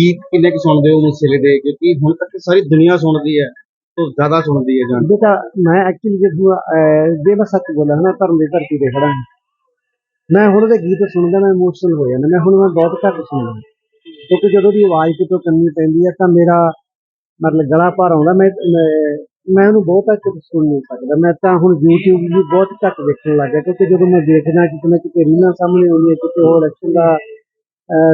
ਗੀਤ ਕਿੰਨੇ ਕੁ ਸੁਣਦੇ ਹੋ ਮੂਸੇਲੇ ਦੇ ਕਿਉਂਕਿ ਹੁਣ ਤੱਕ ਸਾਰੀ ਦੁਨੀਆ ਸੁਣਦੀ ਹੈ ਤੋਂ ਜ਼ਿਆਦਾ ਸੁਣਦੀ ਹੈ ਜਾਨ ਬੇਟਾ ਮੈਂ ਐਕਚੁਅਲੀ ਜਦੋਂ ਅਹ, ਜੇ ਮੈਂ ਸੱਚ ਬੋਲਾਂ ਨਾ ਧਰਮ ਦੀ ਧਰਤੀ ਤੇ ਖੜਾ ਹਾਂ। ਮੈਂ ਹੁਣ ਦੇ ਗੀਤ ਸੁਣਦਾ ਮੈਂ ਇਮੋਸ਼ਨਲ ਹੋ ਜਾਂਦਾ। ਮੈਂ ਹੁਣ ਮੈਂ ਬਹੁਤ ਘੱਟ ਸੁਣਦਾ। ਕਿਉਂਕਿ ਜਦੋਂ ਦੀ ਆਵਾਜ਼ ਕਿਤੋਂ ਕੰਨੀ ਪੈਂਦੀ ਹੈ ਤਾਂ ਮੇਰਾ ਮਤਲਬ ਗਲਾ ਭਰ ਆਉਂਦਾ। ਮੈਂ ਮੈਂ- ਉਹਨੂੰ ਬਹੁਤ ਘੱਟ ਸੁਣ ਨਹੀਂ ਸਕਦਾ। ਮੈਂ ਤਾਂ ਹੁਣ YouTube ਵੀ ਬਹੁਤ ਘੱਟ ਦੇਖਣ ਲੱਗ ਗਿਆ। ਕਿਉਂਕਿ ਜਦੋਂ ਮੈਂ ਦੇਖਦਾ ਕਿਤੇ ਕਿਤੇ ਰੀਲਾਂ ਸਾਹਮਣੇ ਆਉਂਦੀਆਂ ਕਿਤੇ ਹੋਰ ਇਲੈਕਸ਼ਨ ਦਾ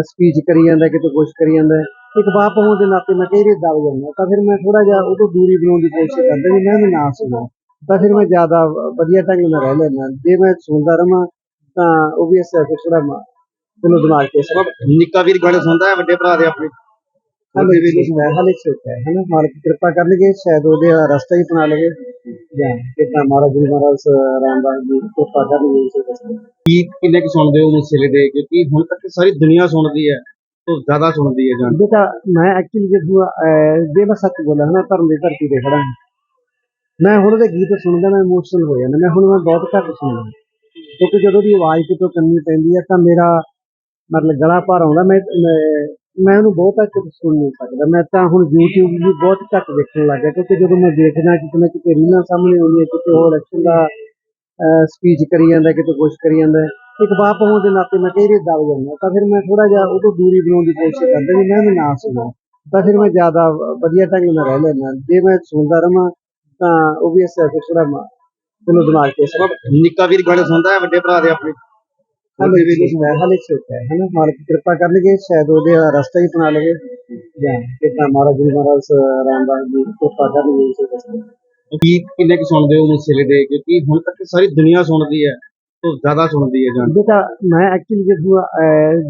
ਸਪੀਚ ਕਰੀ ਜਾਂਦਾ ਕਿਤੇ ਕੁਛ ਕਰੀ ਜਾਂਦਾ। ਇੱਕ ਬਾਪ ਹੋਣ ਦੇ ਨਾਤੇ ਮੈਂ ਕਈ ਦਬ ਜਾਂਦਾ। ਤਾਂ ਫਿਰ ਮੈਂ ਥੋੜਾ ਜਿਹਾ ਉਹ ਤੋਂ ਦੂਰੀ ਬਣਾਉਣ ਦੀ ਕੋਸ਼ਿਸ਼ ਕਰਦਾ ਵੀ ਮੈਂ ਵੀ ਨਾ ਸੁਣਾ। ਤਾਂ ਫਿਰ ਮੈਂ ਜ਼ਿਆਦਾ ਵਧੀਆ ਢੰਗ ਨਾਲ ਰਹਿ ਲੈਂਦਾ। ਜੇ ਮੈਂ ਸੁਣਦਾ ਰਵਾਂ ਤਾਂ ਉਹ ਵੀ ਅਸਰ ਥੋੜਾ ਮੈਨੂੰ ਦਿਮਾਗ ਤੇ ਅਸਰ ਨਿੱਕਾ ਵੀਰ ਗਾਣੇ ਸੁਣਦਾ ਹੈ ਵੱਡੇ ਭਰਾ ਦੇ ਆਪਣੇ? ਹਲੇ ਵੀ ਨਹੀਂ ਹਲੇ ਛੋਟਾ ਹੈ ਹਨਾ। ਮਾਲਕ ਕਿਰਪਾ ਕਰਨਗੇ ਸ਼ਾਇਦ ਉਹਦੇ ਰਸਤਾ ਹੀ ਅਪਣਾ ਲਵੇ। ਜਾਂ ਕਿਤਾ ਮਹਾਰਾਜ ਜੀ ਮਹਾਰਾਜ ਰਾਮਦਾਸ ਜੀ ਕਿਰਪਾ ਕਰਨਗੇ ਇਸੇ ਰਸਤੇ ਗੀਤ ਕਿੰਨੇ ਕੁ ਸੁਣਦੇ ਹੋ ਮੂਸੇਲੇ ਦੇ ਕਿਉਂਕਿ ਹੁਣ ਤੱਕ ਸਾਰੀ ਦੁਨੀਆ ਸੁਣਦੀ ਹੈ ਤੋਂ ਜ਼ਿਆਦਾ ਸੁਣਦੀ ਹੈ ਜਾਨ ਬੇਟਾ ਮੈਂ ਐਕਚੁਅਲੀ ਜਦੋਂ ਜੇ ਮੈਂ ਸੱਚ ਬੋਲਾਂ ਨਾ ਧਰਮ ਦੀ ਧਰਤੀ ਤੇ ਖੜਾ ਹਾਂ। ਮੈਂ ਹੁਣ ਦੇ ਗੀਤ ਸੁਣਦਾ ਮੈਂ ਇਮੋਸ਼ਨਲ ਹੋ ਜਾਂਦਾ ਮੈਂ ਹੁਣ ਮੈਂ ਬਹੁਤ ਘੱਟ ਸੁਣਦਾ। ਕਿਉਂਕਿ ਜਦੋਂ ਦੀ ਆਵਾਜ਼ ਕਿਤੋਂ ਕੰਨੀ ਪੈਂਦੀ ਹੈ ਤਾਂ ਮੇਰਾ ਮਤਲਬ ਗਲਾ ਭਰ ਆਉਂਦਾ ਮੈਂ ਮੈਂ- ਉਹਨੂੰ ਬਹੁਤ ਘੱਟ ਸੁਣ ਨਹੀਂ ਸਕਦਾ। ਮੈਂ ਤਾਂ ਹੁਣ YouTube ਵੀ ਬਹੁਤ ਘੱਟ ਦੇਖਣ ਲੱਗ ਗਿਆ ਕਿਉਂਕਿ ਜਦੋਂ ਮੈਂ ਦੇਖਦਾ ਕਿਤੇ ਨਾ ਕਿਤੇ ਰੀਲਾਂ ਸਾਹਮਣੇ ਆਉਂਦੀਆਂ, ਕਿਤੇ ਹੋਰ ਇਲੈਕਸ਼ਨ ਦਾ ਸਪੀਚ ਕਰੀ ਜਾਂਦਾ, ਕਿਤੇ ਕੁਛ ਕਰੀ ਜਾਂਦਾ। ਇੱਕ ਬਾਪ ਹੋਣ ਦੇ ਨਾਤੇ ਮੈਂ ਕਈ ਦਬ ਜਾਂਦਾ। ਤਾਂ ਫਿਰ ਮੈਂ ਥੋੜਾ ਜਿਹਾ ਉਹ ਦੂਰੀ ਬਣਾਉਣ ਦੀ ਕੋਸ਼ਿਸ਼ ਕਰਦਾ ਵੀ ਮੈਂ ਵੀ ਨਾ ਸੁਣਾ। ਤਾਂ ਫਿਰ ਮੈਂ ਜ਼ਿਆਦਾ ਵਧੀਆ ਢੰਗ ਨਾਲ ਰਹਿ ਲੈਂਦਾ। ਜੇ ਮੈਂ ਸੁਣਦਾ ਰਵਾਂ, ਤਾਂ ਉਹ ਵੀ ਅਸਰ ਥੋੜਾ ਮੈਨੂੰ ਦਿਮਾਗ ਤੇ ਅਸਰ ਨਿੱਕਾ ਵੀਰ ਗਾਣੇ ਸੁਣਦਾ ਹੈ, ਵੱਡੇ ਭਰਾ ਦੇ ਆਪਣੇ। ਹਲੇ ਵੀ ਨਹੀਂ ਹੈ ਹਲੇ ਛੋਟਾ ਹੈ ਹਨਾ? ਮਾਲਕ ਕਿਰਪਾ ਕਰਨਗੇ ਸ਼ਾਇਦ ਉਹਦੇ ਰਸਤਾ ਹੀ ਅਪਣਾ ਲਵੇ। ਜਾਂ ਕਿਤਾ ਮਹਾਰਾਜ ਜੀ ਮਹਾਰਾਜ ਰਾਮਦਾਸ ਜੀ ਕਿਰਪਾ ਕਰਨਗੇ ਇਸੇ ਰਸਤੇ ਗੀਤ ਕਿੰਨੇ ਕੁ ਸੁਣਦੇ ਹੋ ਮੂਸੇਲੇ ਦੇ ਕਿਉਂਕਿ ਹੁਣ ਤੱਕ ਸਾਰੀ ਦੁਨੀਆ ਸੁਣਦੀ ਹੈ ਤੋਂ ਜ਼ਿਆਦਾ ਸੁਣਦੀ ਹੈ ਜਾਨ ਬੇਟਾ ਮੈਂ ਐਕਚੁਅਲੀ ਜਦੋਂ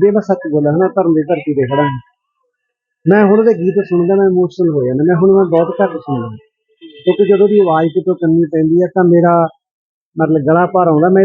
ਜੇ ਮੈਂ ਸੱਚ ਬੋਲਾਂ ਧਰਮ ਦੀ ਧਰਤੀ ਤੇ ਖੜਾ ਮੈਂ ਹੁਣ ਦੇ ਗੀਤ ਸੁਣਦਾ ਮੈਂ ਇਮੋਸ਼ਨਲ ਹੋ ਜਾਂਦਾ। ਮੈਂ ਹੁਣ ਮੈਂ ਬਹੁਤ ਘੱਟ ਸੁਣਦਾ। ਕਿਉਂਕਿ ਜਦੋਂ ਦੀ ਆਵਾਜ਼ ਕਿਤੋਂ ਕੰਨੀ ਪੈਂਦੀ ਹੈ ਤਾਂ ਮੇਰਾ ਮਤਲਬ ਗਲਾ ਭਰ ਆਉਂਦਾ। ਮੈਂ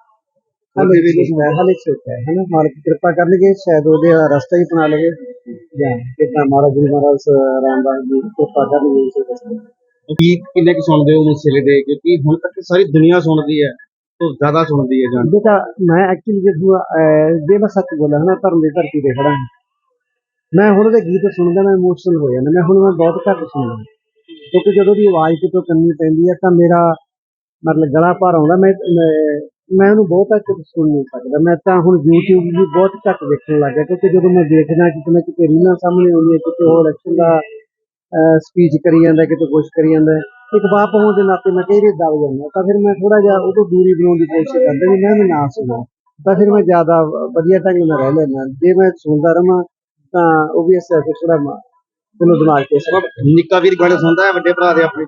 ਹਲੇ ਵੀ ਨਹੀਂ ਹੈ ਹਲੇ ਛੋਟਾ ਹੈ ਹਨਾ ਮਾਲਕ ਕਿਰਪਾ ਕਰਨਗੇ ਸ਼ਾਇਦ ਉਹਦੇ ਰਸਤਾ ਹੀ ਅਪਣਾ ਲਵੇ। ਜਾਂ ਕਿਤਾ ਮਹਾਰਾਜ ਜੀ ਮਹਾਰਾਜ ਰਾਮਦਾਸ ਜੀ ਕਿਰਪਾ ਕਰਨਗੇ ਇਸੇ ਰਸਤੇ ਗੀਤ ਕਿੰਨੇ ਕੁ ਸੁਣਦੇ ਹੋ ਮੂਸੇਲੇ ਦੇ? ਕਿਉਂਕਿ ਹੁਣ ਤੱਕ ਸਾਰੀ ਦੁਨੀਆ ਸੁਣਦੀ ਹੈ ਤੋਂ ਜ਼ਿਆਦਾ ਸੁਣਦੀ ਹੈ ਜਾਨ ਬੇਟਾ ਮੈਂ ਐਕਚੁਅਲੀ ਜਦੋਂ ਅਹ, ਜੇ ਮੈਂ ਸੱਚ ਬੋਲਾਂ ਨਾ ਧਰਮ ਦੀ ਧਰਤੀ ਤੇ ਖੜਾ ਮੈਂ ਹੁਣ ਗੀਤ ਸੁਣਦਾ ਮੈਂ ਇਮੋਸ਼ਨਲ ਹੋ ਜਾਂਦਾ ਮੈਂ ਹੁਣ ਮੈਂ ਬਹੁਤ ਘੱਟ ਸੁਣਦਾ ਕਿਉਂਕਿ ਜਦੋਂ ਦੀ ਆਵਾਜ਼ ਕਿਤੋਂ ਕੰਨੀ ਪੈਂਦੀ ਹੈ ਤਾਂ ਮੇਰਾ ਮਤਲਬ ਗਲਾ ਭਰ ਆਉਂਦਾ ਮੈਂ ਮੈਂ- ਉਹਨੂੰ ਬਹੁਤ ਘੱਟ ਸੁਣ ਨਹੀਂ ਸਕਦਾ। ਮੈਂ ਤਾਂ ਹੁਣ YouTube ਵੀ ਬਹੁਤ ਘੱਟ ਦੇਖਣ ਲੱਗ ਕਿਉਂਕਿ ਜਦੋਂ ਮੈਂ ਦੇਖਦਾ ਕਿਤੇ ਨਾ ਕਿਤੇ ਰੀਲਾਂ ਸਾਹਮਣੇ ਆਉਂਦੀਆਂ, ਕਿਤੇ ਹੋਰ ਇਲੈਕਸ਼ਨ ਦਾ ਸਪੀਚ ਕਰੀ ਜਾਂਦਾ, ਕਿਤੇ ਕੁਛ ਕਰੀ ਜਾਂਦਾ, ਇੱਕ ਬਾਪ ਹੋਣ ਦੇ ਨਾਤੇ ਮੈਂ ਕਈ ਵਾਰੀ ਦਬ ਜਾਂਦਾ। ਤਾਂ ਫਿਰ ਮੈਂ ਥੋੜਾ ਜਿਹਾ ਉਹ ਤੋਂ ਦੂਰੀ ਬਣਾਉਣ ਦੀ ਕੋਸ਼ਿਸ਼ ਕਰਦਾ ਵੀ ਮੈਂ ਵੀ ਨਾ ਸੁਣਾ। ਤਾਂ ਫਿਰ ਮੈਂ ਜ਼ਿਆਦਾ ਵਧੀਆ ਢੰਗ ਨਾਲ ਰਹਿ ਲੈਂਦਾ। ਜੇ ਮੈਂ ਸੁਣਦਾ ਰਵਾਂ, ਤਾਂ ਉਹ ਵੀ ਅਸਰ ਥੋੜਾ ਮੈਨੂੰ ਦਿਮਾਗ ਤੇ ਅਸਰ ਨਿੱਕਾ ਵੀਰ ਗਾਣੇ ਸੁਣਦਾ ਹੈ, ਵੱਡੇ ਭਰਾ ਦੇ ਆਪਣੇ।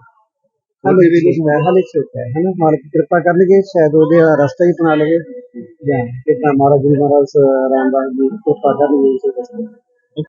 ਹਾਲੇ ਵੀ ਨਹੀਂ ਹੈ ਹਲੇ ਛੋਟਾ ਹੈ। ਹਨਾ ਮਾਲਕ ਕਿਰਪਾ ਕਰਨਗੇ ਸ਼ਾਇਦ ਉਹਦੇ ਰਸਤਾ ਹੀ ਅਪਣਾ ਲਵੇ। ਜਾਂ ਕਿਤਾ ਮਹਾਰਾਜ ਜੀ ਮਹਾਰਾਜ ਰਾਮਦਾਸ ਜੀ, ਕਿਰਪਾ ਕਰਨਗੇ ਇਸੇ ਰਸਤੇ।